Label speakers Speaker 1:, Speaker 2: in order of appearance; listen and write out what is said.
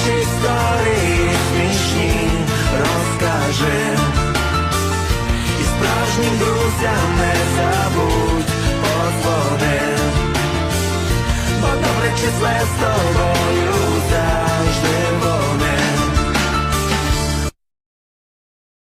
Speaker 1: Дитячі історії смішні розкажи. І справжнім друзям не забудь позвони, Бо добре числе з тобою